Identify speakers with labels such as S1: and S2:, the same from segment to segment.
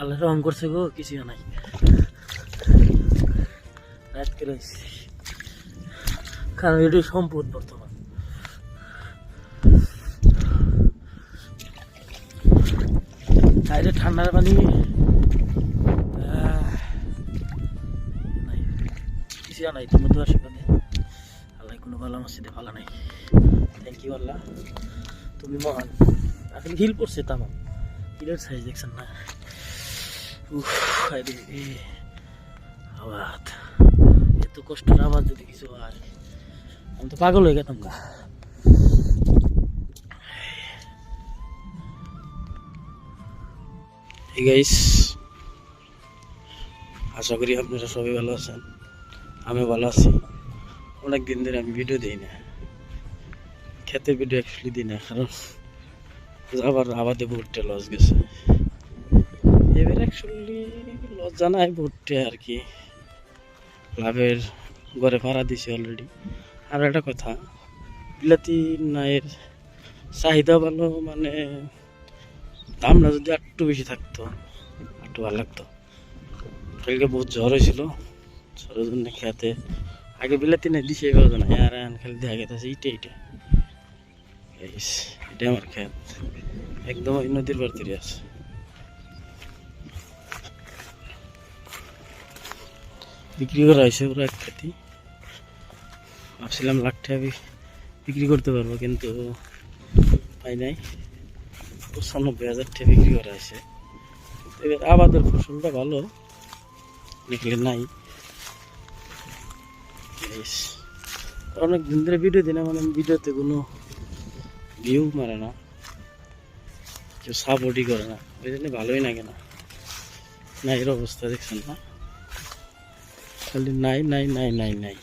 S1: আল্লাহ রহম করছে গো কিছু নাই। রাত করে। কারণ এটি সম্পদ বর্তমান। বাইরে ঠান্ডার পানি কিছু নাই। তোমার তো আশীর্বাদে আল্লাহ কোনো ভালো মসজিদে ভালো নাই। Thank you Allah. তুমি মহান। এখন হিল পড়ছে তামাম। হিলের সাইজ দেখছেন না? উফ আওয়াজ এত কষ্টের আওয়াজ যদি কিছু হয়, আমি তো পাগল হয়ে গেতাম গা। গাইস আশা করি আপনারা সবাই ভালো আছেন আমি ভালো আছি। অনেক দিন ধরে আমি ভিডিও দিই না, খেতে ভিডিও অ্যাকচুয়ালি দিই না, কারণ আবার আবাদে ভুট্টে লস গেছে। অ্যাকচুয়ালি লস জানাই ভুট্টে আর কি। লাভের ঘরে ভাড়া দিছি অলরেডি আর একটা কথা, বিলাতি নায়ের চাহিদা ভালো মানে দামটা যদি একটু বেশি থাকতো একটু ভালো লাগতো, কালকে বহুত জ্বর হয়েছিল। জ্বরের জন্য খেতে আগে বিলাতি নাই, দিছে এবার না আর খালি দেখা গেছে ইটে ইটে। এটা আমার খেত একদম নদীর পার আছে। বিক্রি করা হয়েছে পুরো এক খেতি ভাবছিলাম লাখ টাকা বিক্রি করতে পারব, কিন্তু পাই নাই। পঁচানব্বই হাজার টাকা বিক্রি করা হয়েছে। এবার আবাদের ফসলটা ভালো, দেখলে নাই। অনেক দিন ধরে ভিডিও দিই না মানে ভিডিওতে কোনো ভিউ মারে না। কেউ সাপোর্টই করে না। ওই জন্য ভালোই না। না এর অবস্থা, দেখছেন না? খালি নাই নাই নাই নাই নাই।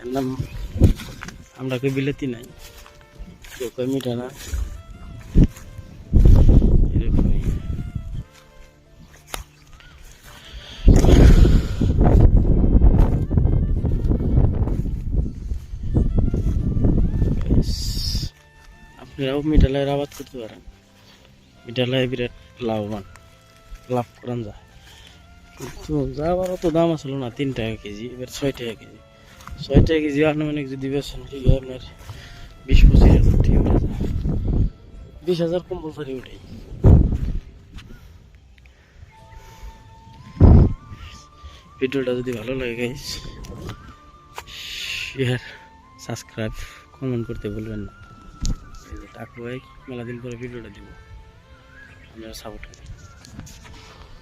S1: এর নাম আমরা কেউ বিলেতি নাই। কেউ কই মিঠা না এরকমই। Guys, আপনারাও মিঠালাইয়ের আবাদ করতে পারেন। মিঠালাই বিরাট লাভবান। লাভ করান যায়। কিন্তু যাওয়ারও তো দাম আসলো না, তিন টাকা কেজি, এবার ছয় টাকা কেজি। ছয় টাকা কেজি আনুমানিক যদি বেছেন ঠিক আপনার বিশ পঁচিশ হাজার উঠে যায়। বিশ হাজার কম্পালসারি উঠে। ভিডিওটা যদি ভালো লাগে গাইস শেয়ার সাবস্ক্রাইব কমেন্ট করতে বলবেন না। টাকু ভাই, মেলা দিন পরে ভিডিওটা দিব। আপনারা সাপোর্ট করেন